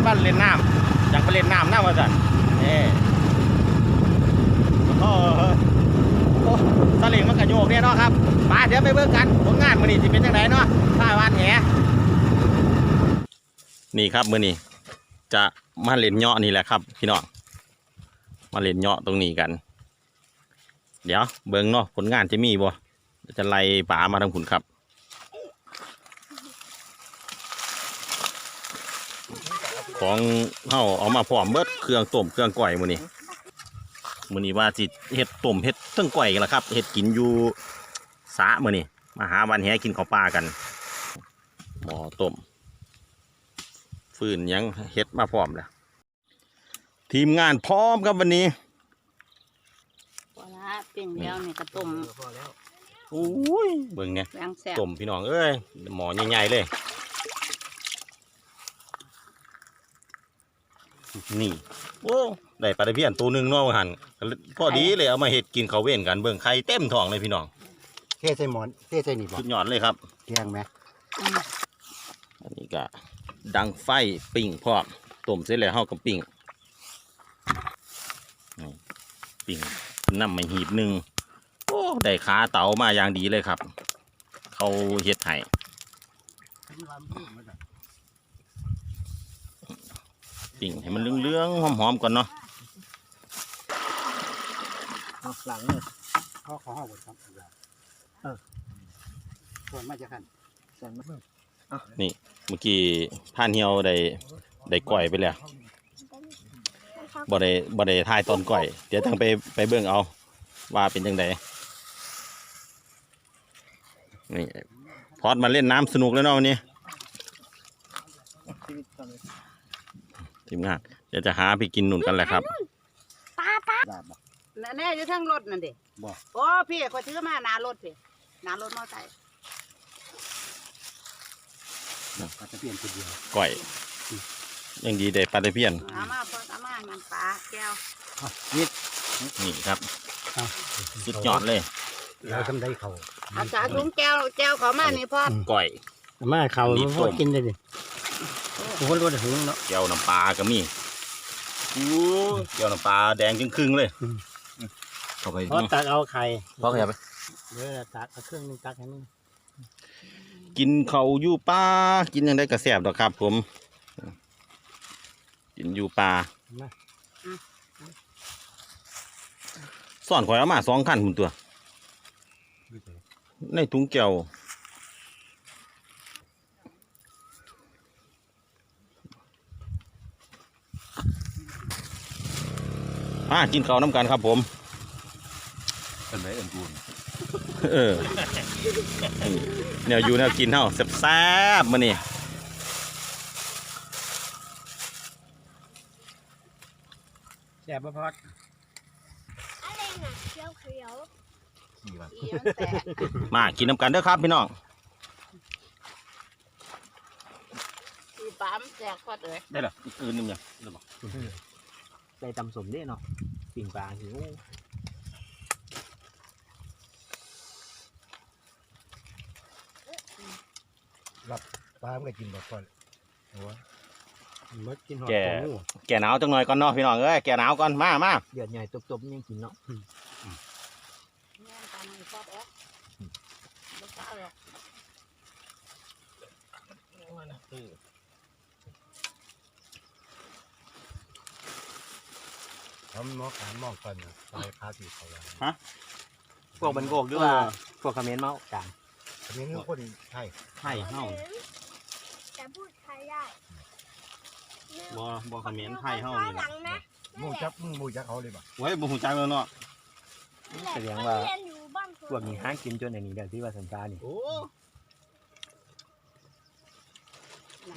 ดบ้านเล่นน้ำอยากไปเล่นน้ำน้ำว่าสันเอ้โอ้โหโอ้สลิงมันกระโยกเนี่ยเนาะครับมาเดี๋ยวไปเบิ่งกันผลงานมือนี้สิเป็นจังไดเนาะท่าวานแหนี่ครับมือนี้จะมาเล่นเหาะนี่แหละครับพี่น้องมาเล่นเหาะตรงนี้กัน เดี๋ยวเบิ่งเนาะผลงานจะมีบ่จะไล่ป่ามาทางขุนครับ ของเฮาเอามาพร้อมเบิดเครื่องต้มเครื่องก่อยมื้อนี้มื้อนี้ว่าสิเฮ็ดต้มเฮ็ดเทั้งก่อยกันล่ะครับเฮ็ดกินอยู่สระมื้อนี้มาหาวันแหกินข้าวปลากันหม้อต้มฟืนหยังเฮ็ดมาพร้อมแล้วทีมงานพร้อมครับวันนี้พอละเปียงแล้วเนี่ยกระต้มพอแล้วโอ้ยเบิ่งเนี่ยแรงแซ่บต้มพี่น้องเอ้ยหมอใหญ่ๆเลย นี่โอ้ได้ปลาตะเพียนตัวหนึ่งเนาะว่าหันพอดีเลยเอามาเห็ดกินเขาวเว้นกันเบิ่งไข่เต็มท้องเลยพี่น้องเทใส่หมอนเทใส่นี่บ่สุดยอดเลยครับ เที่ยงไหมอืมอันนี้ก็ดังไฟปิ้งพร้อมต้มเสร็จแล้วเฮาก็ปิ้งนี่ปิ้งน้ำมาหีบหนึ่งโอ้ได้ขาเต๋ามาอย่างดีเลยครับ เขาเฮ็ดให้ ปิ้งให้มันเหลืองๆหอมๆก่อนเนาะเอาหลังเลยเขาขอห้าบทครับเออส่วนมาจะขันส่วนมาเมื่อกี้ผ่านเหี่ยวได้ได้ก่อยไปแล้วบ่ได้บ่ได้ทายตอนก่อย เดี๋ยวต้องไปไปเบิ่งเอา ว่าเป็นจังไดนี่พอดมาเล่นน้ำสนุกแล้วเนาะวันนี้ชีวิตตอนนี้ ทีมงานเดี๋ยวจะหาไปกินหนุนกันแหละครับดาบบ่นั่นแน่อยู่ทั้งรถนั่นดิบ่โอ้พี่เขาซื้อมาหนารถพี่หนารถมอไซค์ก็จะเปลี่ยนตัวเดียวก่อยยังดีได้ปลาตะเพียนเอามาพอเอามามันปลาแก้วอะนิดนี่ครับอะสุดยอดเลยเราทำได้เขาเอาสาถุงแก้วแก้วเขามานี่พ่อก่อยมาเขานี่มันต้พอมกินได้ดิ โอ้โหรถถึงเนาะเจียวน้ำปลาก็มีอู้เจียวน้ำปลาแดงจึงครึ่งๆเลยอืมเข้าไปพอตักเอาไข่พอขยับไปเดี๋ยวตักเอาเครื่องนึงตักให้มันกินเขาวอยู่ป่ากินยังได้กระแสบดอกครับ ผม กินอยู่ป่ามาซ่อนข่อยเอามาสองขั้นคุณตัว ในถุงแก้ว อ่ากินข้าวน้ำกันครับผมเป็นไหมเอ็นกูนเออเนี่ยอยู่แนวกินเท่าแซ่บๆมานี่แซ่บบ่พอดอะไรน่ะเขียวเขียวขี่มันอีมันแตกมากินน้ำกันเด้อครับพี่น้องอีปลามันแตกพอดเลยได้หรออีกอื่นหนึงยังได้บอก ใส่ตำสมเด้เนาะปิ่งปลาหิวปลาไม่ได้กินแบบก่อนโอ้ยมดกินหอดแก่ของงูแก่หนาวจังหน่อยก่อนเนาะพี่น้องเอ้ยแก่หนาวก่อนมามาเดือดใหญ่ตบๆยังกินเนาะแม่นปลามันพอดเอ๊ะไม่กล้าหรอก ทำมองขามมองกันนะปลายพาสีเขาแล้วพวกบันโกกด้วยว่าพวกคอมเมนต์เมาจางอันนี้คือคนไทยไข่เฮาแต่พูดไทยได้บ่บ่เขมิ้นไทยเฮานี่หล่ะลังนะมูจับมึงมูจับเขาเลยป่ะไว้บ่ฮู้จักแล้วเนาะแสดงว่าเรียนอยู่บ้านพวกนี้ห้างกินจนอันนี้เดี๋ยวที่ว่าสันตานี่โอ้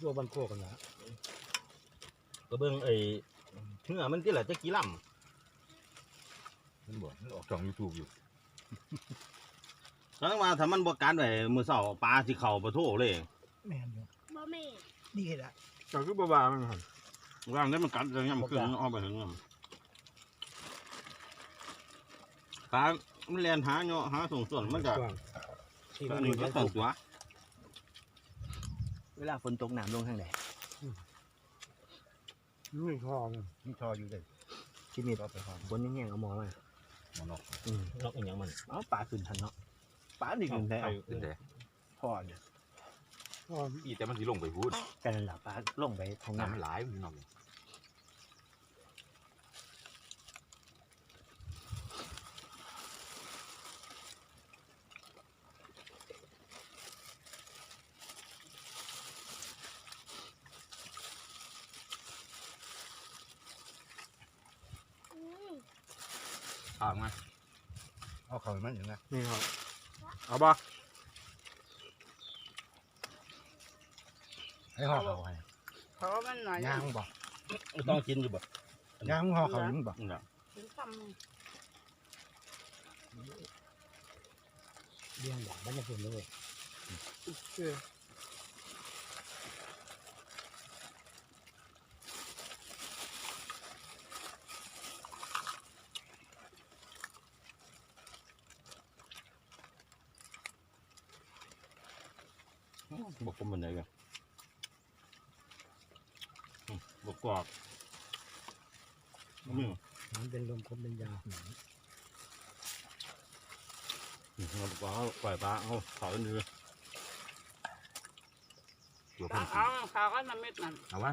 พวกบันโกกกันนะก็เบิ่งไอ้ เนื้อมันที่ละจะกี่ลำมันบอกมันออกช่องยูทูบอยู่ก็ต้องว่าถ้ามันบ่การไว้มือเช้าปลาสิเข้าบ่โทเลยแม่นอยู่บ่แม่นี่แหละก็คือบ่บามันหั่นว่างได้มันกัดแล้วยามคืนมันออกไปถึงยามปลามันแลนหาเนาะหาส่งส่วนมันก็ที่อัมันนนี้ก็ตตกกตัวเวลาฝนตกน้ำลงทางไหน นี่ทองมีทออยู่เลยที่มีก็ไปหอมบนนี่แห้งเอาหมอมาหมอนอกอืมนอกอีกอย่างมันเอาปลาขึ้นทันเนาะปลาดิขึ้นแท้ขึ้นแต่พ่อเนี่ยอีแต่มันสิลงไปพูดกันนั่นแหละปลาลงไปทางน้ำน้ำมันหลายมันนอกอื ข้าวมาเอาเขามันอย่างนั้นนี่ครับ เอาบ่ให้ห่อเขาให้เขามันหน่อยย่างบอกต้องกินอยู่บ่ย่างห่อเขายิงบอกนี่แหละถึงคำเลี้ยงอย่างบ้านจะพูดเลย คือบ่คมมันไหนกันบ่กรอบอืมมันเป็นลมคมเป็นยาเราบอกว่าปล่อยปลาเอาเขาเนื้อตัวตาเพิ่นเอาเขาก็น้ำเม็ดนั่นเอาวะ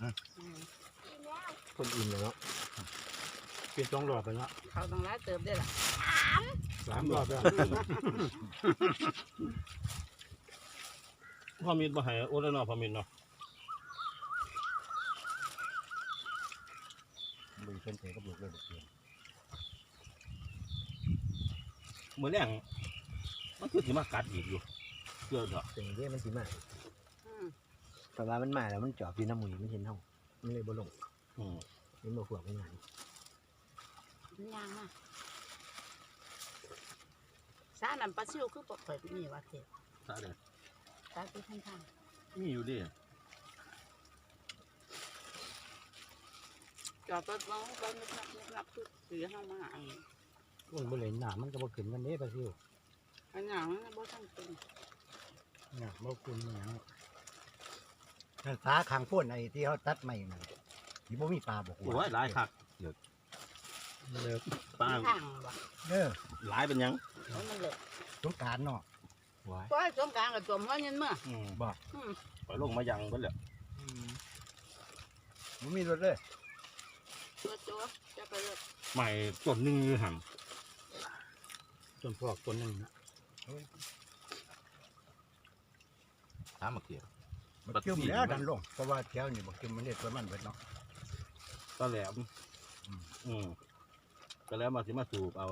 อืมกินแล้วคนอิ่มเลยเนาะเป็นสองรอบไปแล้วเขาต้องร้ายเติบได้ล่ะสามรอบแล้ว พ่อมีดมาให้โอ้แล้วเนาะพ่อมีดเนาะดูเส้นเตะกับลูกเลยบอกเพียงมื้อแรงมันคือสิมากัดอีกอยู่เชื่อเถอะสิ่งที่มันสิมาอืมแต่ว่ามันมาแล้วมันจอบอยู่น้ำมือมันเห็นเท่ามันเลยบ่ลงอืมมันบ่ขวบไม่งานมันยางมากสาน้ำปลาซิวคือปกเปิดมีว่าเทศซะเด้อ สาที่ข้าง มีอยู่ดิๆจอดรถน้องรถนึกนับนึกนับคือถือเข้ามาอันมันบ่เลยหนามันก็บ่ขึ้นกันเด้ปลาซิวอันอย่างนั้นบ่ทันเป็นเนี่ยบ่ขึ้นมันหยังนั่นสาขางพ่นไอ้ที่เขาตัดใหม่นั่นที่บ่มีปลาบอกโอ้ยหลายคักมันเลิกปลาทางว่ะเออหลายเป็นหยังแล้วมันเลิกสงกรารเนาะ เพราะสงกรารกับตัวมันยันเมื่ออืมบอกอืมปล่อยลงมายังเบิดแล้วมันมีรถเลยตัวตัวจะไปเลยใหม่ต้นหนึงอยู่หั่นจนพวกคนหนึงนะถามมาเกี่ยวบักจุ่มแล้วดันลงเพราะว่าแถวนี่บักจุ่มมันเนี่ยตัวมันเบิดเนาะ ตะแหลมอืม อืมตะแหลมมาสิมาสูบเอา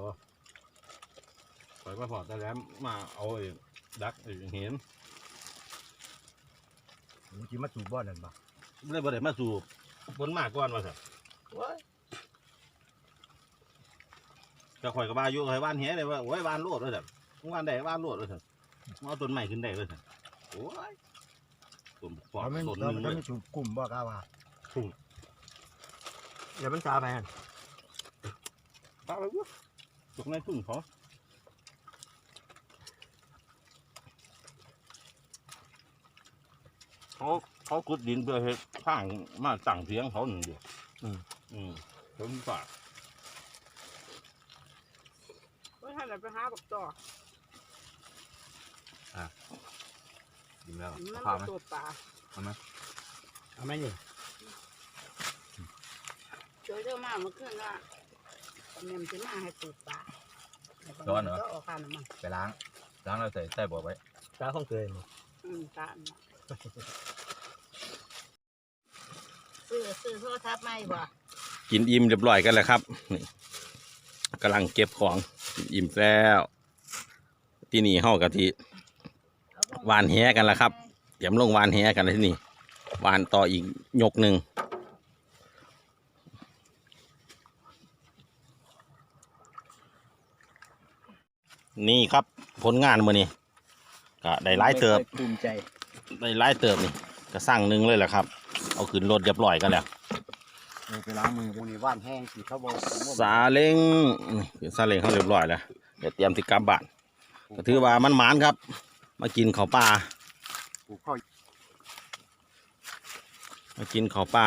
ปล่อยมาพอตะแหลมมาเอาไอ้ ดักไอ้เห็นมันสิมาสู่บ่อนั่นบ่ไม่ได้บ่ได้มาสูบบนมากก่อนว่าสิโอ้ยจะข่อยกับบ้าอยู่ข่อยบ้านแหเลยว่าโอ้ยบ้านโลดเลยสิบ้านใดบ้านโลดเลยสิมาเอาต้นใหม่ขึ้นได้เลยสิโอ้ยต้นปอดเขาไม่ต้นหเรานึงไม่เลยสู่กลุ่มบ่กล้าว่าเดี๋ยวมันซาไปหั่นตาไปวะตกในทุ่งเขา เขาเขาขุดดินเพื่อให้ข้างมาตั้งเสียงเขาหนึ่งเดียวอืม อืมผมฝากว่าท่านไปหาบักต่อกินแล้วมันข้าวเป็ไหมนตัวปลาเอาไหมนี่ช่วยเจ้ามาเมื่อคืนว่าแม่มจะมาให้ปลูกปลาก็ออกข้าวน้ำมันไปล้าง ล้างแล้วใส่ใส่บ่อไว้ตาของเกยบ่อืมตาอันน่ะ ซื้อซื้อโทรศัพท์ใหม่บ่กินอิ่มเรียบร้อยกันแล้วครับนี่กำลังเก็บของกินอิ่มแล้ว ที่นี่เฮากะทิวานแหกันแล้วครับเตรียมลงวานแหกันแล้วที่นี่วานต่ออีกยกหนึ่งนี่ครับผลงานมือนี้ก็ได้หลายเติบภูมิใจ ได้หลายเติบนี่ก็สั่งหนึ่งเลยแหละครับ เอาขึ้นรถเรียบร้อยกันแล้วเอาไปล้างมือพวกนี้ว่านแห้งสิเขาบอกซาเล้งนี่ขึ้นซาเล้งเขาเรียบร้อยแล้วเดี๋ยวเตรียมติกลับบ้านก็ถือว่ามันหมานครับ มากินข้าวปลาปลูกข้าวมากินข้าวปลา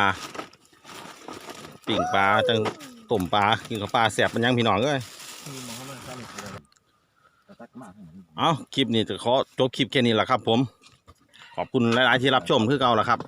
ปิ่งปลาจังต้มปลากินกับปลาแสบมันยังพี่น้องเอ้ยมีมองเข้ามาใกล้เลยตัดมาให้มันเอาคลิปนี้จะขอจบคลิปแค่นี้แหละครับ ผม ขอบคุณหลาย ๆ ที่รับชมคือเก่าละครับ